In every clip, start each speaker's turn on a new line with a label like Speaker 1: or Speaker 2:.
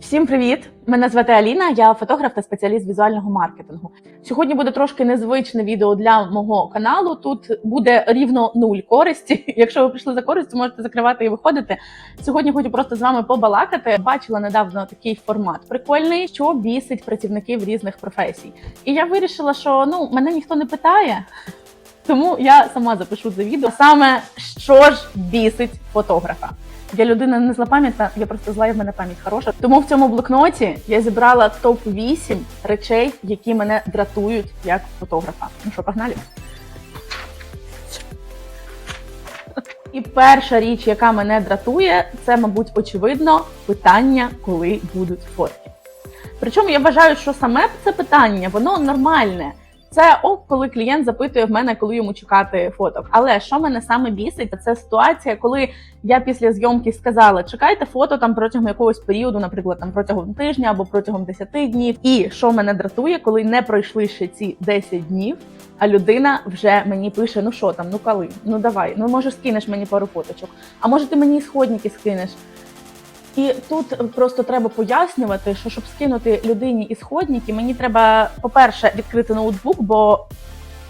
Speaker 1: Всім привіт! Мене звати Аліна, я фотограф та спеціаліст візуального маркетингу. Сьогодні буде трошки незвичне відео для мого каналу. Тут буде рівно нуль користі. Якщо ви прийшли за користю, можете закривати і виходити. Сьогодні хочу просто з вами побалакати. Бачила недавно такий формат прикольний, що бісить працівників різних професій. І я вирішила, що ну мене ніхто не питає. Тому я сама запишу це відео. Саме що ж бісить фотографа. Я людина не злопам'ятна, я просто зла і в мене пам'ять хороша. Тому в цьому блокноті я зібрала топ 8 речей, які мене дратують як фотографа. Ну що, погнали? І перша річ, яка мене дратує, це, мабуть, очевидно, питання, коли будуть фотки. Причому я вважаю, що саме це питання, воно нормальне. Це ок, коли клієнт запитує в мене, коли йому чекати фоток. Але що мене саме бісить, це ситуація, коли я після зйомки сказала, чекайте фото там протягом якогось періоду, наприклад, там протягом тижня або протягом 10 днів. І що мене дратує, коли не пройшли ще ці 10 днів, а людина вже мені пише: ну що там, ну коли, ну давай, ну може скинеш мені пару фоточок, а може ти мені сходники скинеш. І тут просто треба пояснювати, що щоб скинути людині ісходники, мені треба, по-перше, відкрити ноутбук, бо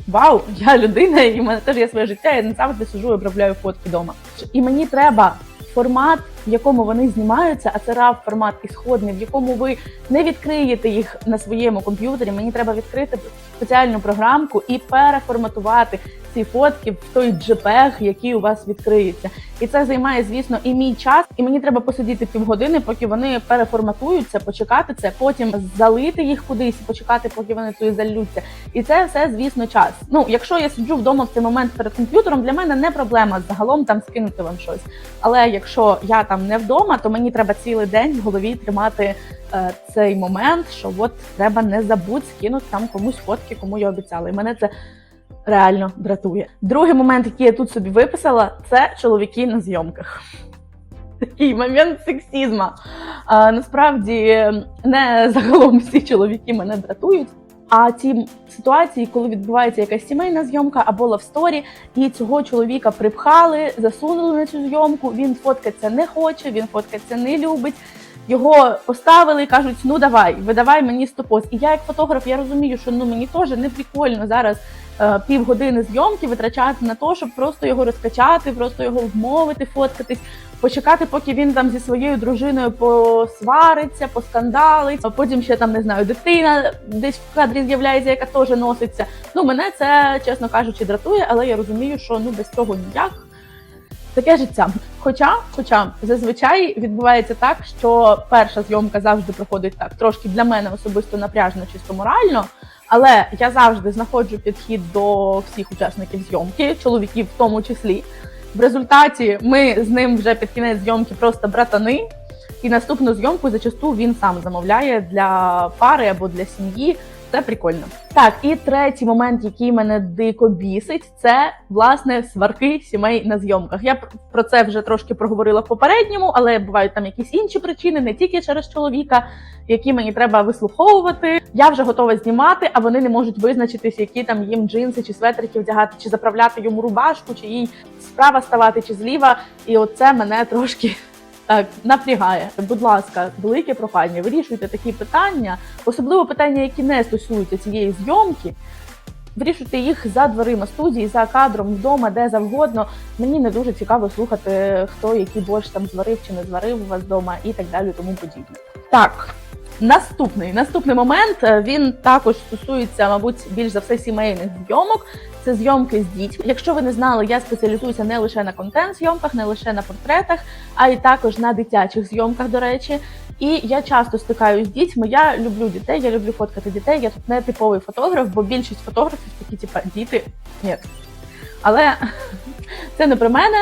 Speaker 1: вау, я людина, і в мене теж є своє життя, я не завжди сижу і обробляю фотки вдома. І мені треба формат, в якому вони знімаються, а це RAW формат ісходний, в якому ви не відкриєте їх на своєму комп'ютері. Мені треба відкрити спеціальну програмку і переформатувати ці фотки в той JPEG, який у вас відкриється. І це займає, звісно, і мій час. І мені треба посидіти півгодини, поки вони переформатуються, почекати це, потім залити їх кудись, почекати, поки вони туди залються. І це все, звісно, час. Ну, якщо я сиджу вдома в цей момент перед комп'ютером, для мене не проблема загалом там скинути вам щось. Але якщо я там не вдома, то мені треба цілий день в голові тримати е, цей момент, що от треба не забудь скинути там комусь фотки, кому я обіцяла. І мене це реально дратує. Другий момент, який я тут собі виписала, це чоловіки на зйомках. Такий момент сексізма. А, насправді не загалом всі чоловіки мене дратують. А ті ситуації, коли відбувається якась сімейна зйомка або лавсторі, і цього чоловіка припхали, засунули на цю зйомку. Він фоткатися не хоче, він фоткатися не любить. Його поставили і кажуть: ну давай, видавай мені стопоз. І я, як фотограф, я розумію, що ну мені теж не прикольно зараз е, півгодини зйомки витрачати на те, щоб просто його розкачати, просто його вмовити, фоткатись, почекати, поки він там зі своєю дружиною посвариться, поскандалить. А потім ще там не знаю, дитина десь в кадрі з'являється, яка теж носиться. Ну мене це, чесно кажучи, дратує, але я розумію, що ну без цього ніяк. Таке життя. Хоча, хоча зазвичай відбувається так, що перша зйомка завжди проходить так, трошки для мене особисто напряжно, чисто морально. Але я завжди знаходжу підхід до всіх учасників зйомки, чоловіків в тому числі. В результаті ми з ним вже під кінець зйомки просто братани, і наступну зйомку зачасту він сам замовляє для пари або для сім'ї. Це прикольно. Так, і третій момент, який мене дико бісить, це власне сварки сімей на зйомках. Я про це вже трошки проговорила в попередньому, але бувають там якісь інші причини, не тільки через чоловіка, які мені треба вислуховувати. Я вже готова знімати, а вони не можуть визначитись, які там їм джинси чи светрики вдягати, чи заправляти йому рубашку, чи їй справа ставати, чи зліва. І оце мене трошки. Так, напрягає. Будь ласка, велике прохання, вирішуйте такі питання, особливо питання, які не стосуються цієї зйомки. Вирішуйте їх за дверима студії, за кадром, вдома, де завгодно. Мені не дуже цікаво слухати, хто який борщ там зварив чи не зварив у вас вдома і так далі, тому подібне. Так, наступний наступний момент е, він також стосується, мабуть, більш за все сімейних зйомок. Це зйомки з дітьми. Якщо ви не знали, я спеціалізуюся не лише на контент-зйомках, не лише на портретах, а й також на дитячих зйомках, до речі. І я часто стикаюсь з дітьми. Я люблю дітей, я люблю фоткати дітей. Я тут не типовий фотограф, бо більшість фотографів такі, типа діти. Ні. Але це не про мене.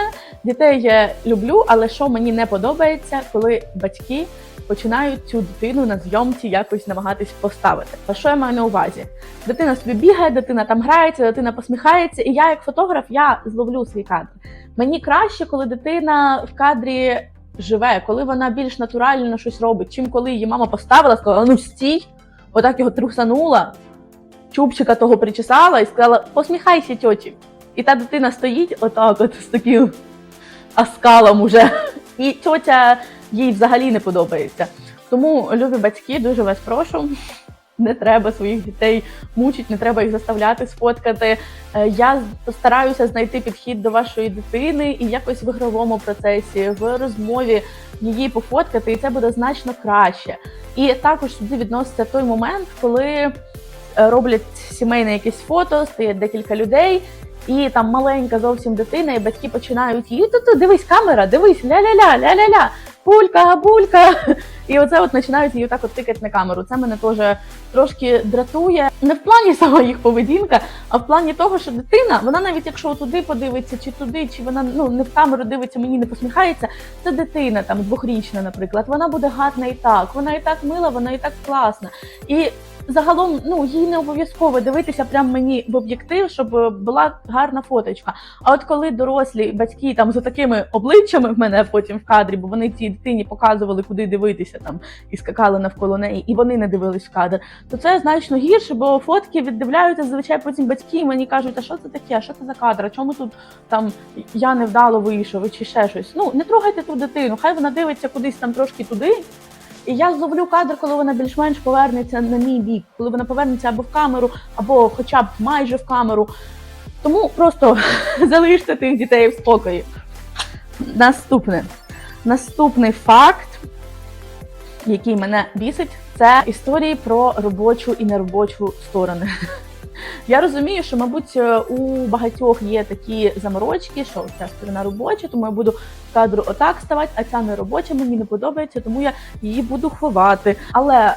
Speaker 1: Дітей я люблю, але що мені не подобається, коли батьки починають цю дитину на зйомці якось намагатись поставити. А що я маю на увазі? Дитина собі бігає, дитина там грається, дитина посміхається, і я, як фотограф, я зловлю свій кадр. Мені краще, коли дитина в кадрі живе, коли вона більш натурально щось робить, чим коли її мама поставила, сказала, ну стій, отак його трусанула, чубчика того причесала і сказала, посміхайся, тьоті. І та дитина стоїть отак, от з таким оскалом уже. І тьотя їй взагалі не подобається. Тому, любі батьки, дуже вас прошу. Не треба своїх дітей мучити, не треба їх заставляти сфоткати. Е, Я постараюся знайти підхід до вашої дитини і якось в ігровому процесі, в розмові її пофоткати, і це буде значно краще. І також сюди відноситься той момент, коли е, роблять сімейне якесь фото, стоять декілька людей, і там маленька зовсім дитина, і батьки починають її ту дивись, камера, дивись, ля-ля-ля, ля-ля-ля, булька, булька. І оце от починають її так от тикати на камеру. Це мене теж трошки дратує. Не в плані сама їх поведінка, а в плані того, що дитина, вона навіть якщо туди подивиться, чи туди, чи вона ну не в камеру дивиться, мені не посміхається. Це дитина там двохрічна, наприклад. Вона буде гарна і так. Вона і так мила, вона і так класна. І загалом ну їй не обов'язково дивитися прямо мені в об'єктив, щоб е, була гарна фоточка. А от коли дорослі батьки там з такими обличчями в мене потім в кадрі, бо вони цій дитині показували, куди дивитися там і скакали навколо неї, і вони не дивились в кадр, то це значно гірше, бо фотки віддивляються зазвичай потім батьки, і мені кажуть, а що це таке, а що це за кадр, а чому тут там я невдало вийшов, чи ще щось. Ну не трогайте ту дитину, хай вона дивиться кудись там трошки туди. І я зловлю кадр, коли вона більш-менш повернеться на мій бік, коли вона повернеться або в камеру, або хоча б майже в камеру. Тому просто залиште тих дітей в спокої. Наступне. Наступний факт, який мене бісить, це історії про робочу і неробочу сторони. Я розумію, що, мабуть, е, у багатьох є такі заморочки, що ця сторона робоча, тому я буду кадру отак ставати, а ця не робоча, мені не подобається, тому я її буду ховати. Але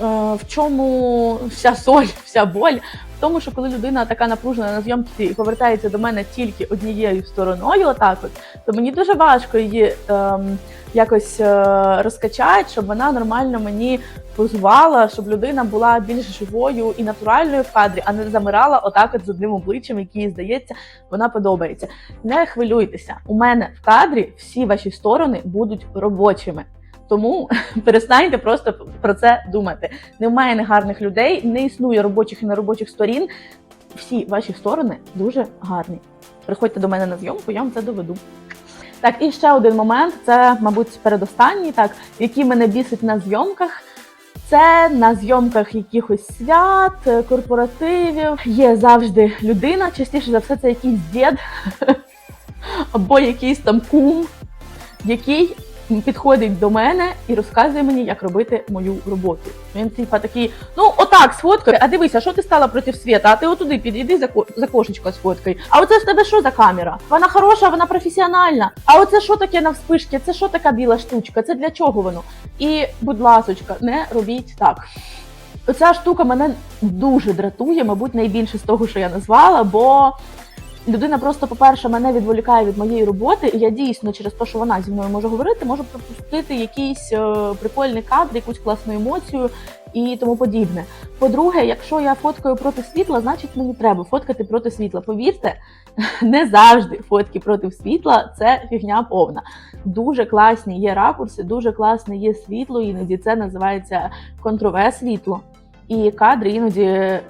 Speaker 1: в чому вся соль, вся боль? В тому, що коли людина така напружена на зйомці і повертається до мене тільки однією стороною, отак от, то мені дуже важко її ем, якось е, розкачати, щоб вона нормально мені позувала, щоб людина була більш живою і натуральною в кадрі, а не замирала отак от з одним обличчям, який здається, вона подобається. Не хвилюйтеся, у мене в кадрі всі ваші сторони будуть робочими. Тому перестаньте просто про це думати. Немає негарних людей, не існує робочих і неробочих сторін. Всі ваші сторони дуже гарні. Приходьте до мене на зйомку, я вам це доведу. Так, і ще один момент, це, мабуть, передостанній, так, який мене бісить на зйомках. Це на зйомках якихось свят, корпоративів. Є завжди людина, частіше за все, це якийсь дід або якийсь там кум, який підходить до мене і розказує мені, як робити мою роботу. Він типа такий, ну отак сфоткай, а дивися, що ти стала проти світа, а ти отуди підійди за, ко- за кошечко сфоткай. А оце в тебе що за камера? Вона хороша, вона професіональна. А оце що таке на вспишки? Це що така біла штучка? Це для чого воно? І, будь ласочка, не робіть так. Оця штука мене дуже дратує, мабуть, найбільше з того, що я назвала, бо людина просто, по-перше, мене відволікає від моєї роботи, і я дійсно через те, що вона зі мною може говорити, можу пропустити якийсь е, прикольний кадр, якусь класну емоцію і тому подібне. По-друге, якщо я фоткаю проти світла, значить мені треба фоткати проти світла. Повірте, не завжди фотки проти світла це фігня повна. Дуже класні є ракурси, дуже класне є світло, іноді це називається контрове світло. І кадри іноді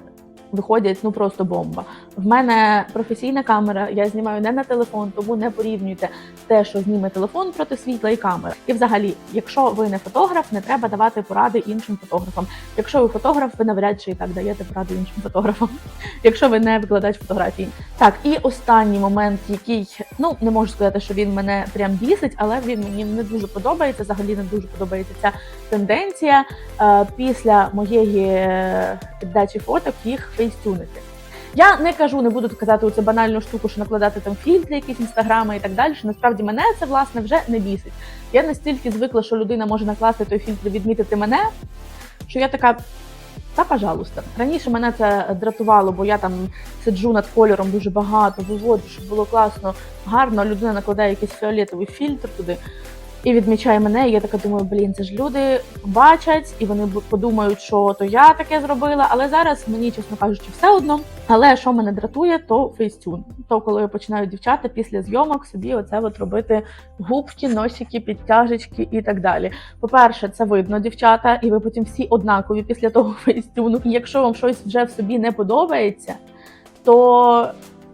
Speaker 1: виходять ну просто бомба. В мене професійна камера, я знімаю не на телефон, тому не порівнюйте те, що зніме телефон проти світла і камера. І взагалі, якщо ви не фотограф, не треба давати поради іншим фотографам. Якщо ви фотограф, ви навряд чи і так даєте поради іншим фотографам. Якщо ви не викладач фотографії. Так, і останній момент, який ну не можу сказати, що він мене прям бісить, але він мені не дуже подобається. Взагалі не дуже подобається ця тенденція е, після моєї е, піддачі фоток їх фейстюнити. Я не кажу, не буду казати оцю банальну штуку, що накладати там фільтри, якісь інстаграми і так далі. Що насправді мене це власне вже не бісить. Я настільки звикла, що людина може накласти той фільтр, відмітити мене, що я така. Та, пожалуйста. Раніше мене це дратувало, бо я там сиджу над кольором дуже багато, виводжу, щоб було класно, гарно. Людина накладає якийсь фіолетовий фільтр туди і відмічає мене. І я така думаю, блін, це ж люди бачать, і вони подумають, що то я таке зробила. Але зараз мені, чесно кажучи, все одно. Але що мене дратує, то фейстюн. То коли починають дівчата після зйомок собі оце от робити губки, носики, підтяжечки і так далі. По-перше, це видно, дівчата, і ви потім всі однакові після того фейстюну. І якщо вам щось вже в собі не подобається, то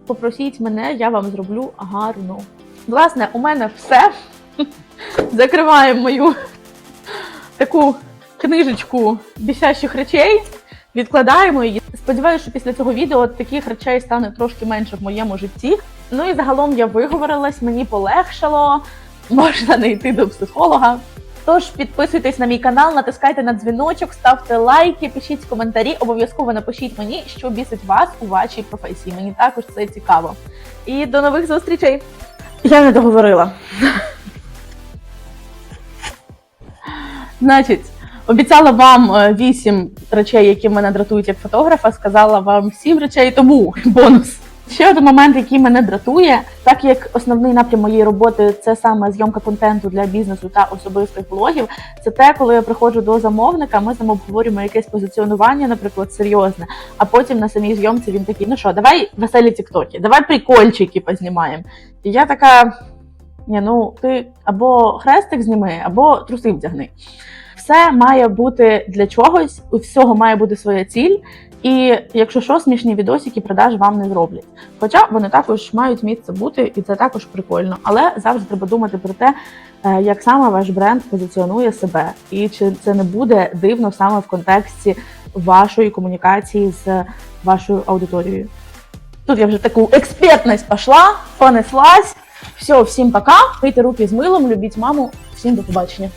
Speaker 1: попросіть мене, я вам зроблю гарно. Власне, у мене все. Закриваємо мою таку книжечку бісящих речей. Відкладаємо її. Сподіваюся, що після цього відео таких речей стане трошки менше в моєму житті. Ну і загалом я виговорилась, мені полегшало. Можна не йти до психолога. Тож підписуйтесь на мій канал, натискайте на дзвіночок, ставте лайки, пишіть коментарі. Обов'язково напишіть мені, що бісить вас у вашій професії. Мені також це цікаво. І до нових зустрічей. Я не договорила. Значить, обіцяла вам е, вісім речей, які мене дратують як фотографа. Сказала вам сім речей, тому бонус. Ще один момент, який мене дратує, так як основний напрям моєї роботи це саме зйомка контенту для бізнесу та особистих блогів. Це те, коли я приходжу до замовника, ми з ним обговорюємо якесь позиціонування, наприклад, серйозне. А потім на самій зйомці він такий: ну що, давай веселі тіктоки, давай прикольчики познімаємо. І я така: ні, ну ти або хрестик зніми, або труси вдягни. Все має бути для чогось, у всього має бути своя ціль. І якщо що, смішні відосики продаж вам не зроблять. Хоча вони також мають місце бути, і це також прикольно. Але завжди треба думати про те, е, як саме ваш бренд позиціонує себе, і чи це не буде дивно саме в контексті вашої комунікації з вашою аудиторією. Тут я вже таку експертність пішла, понеслась. Все, всім пока. Пийте руки з милом, любіть маму. Всім до побачення.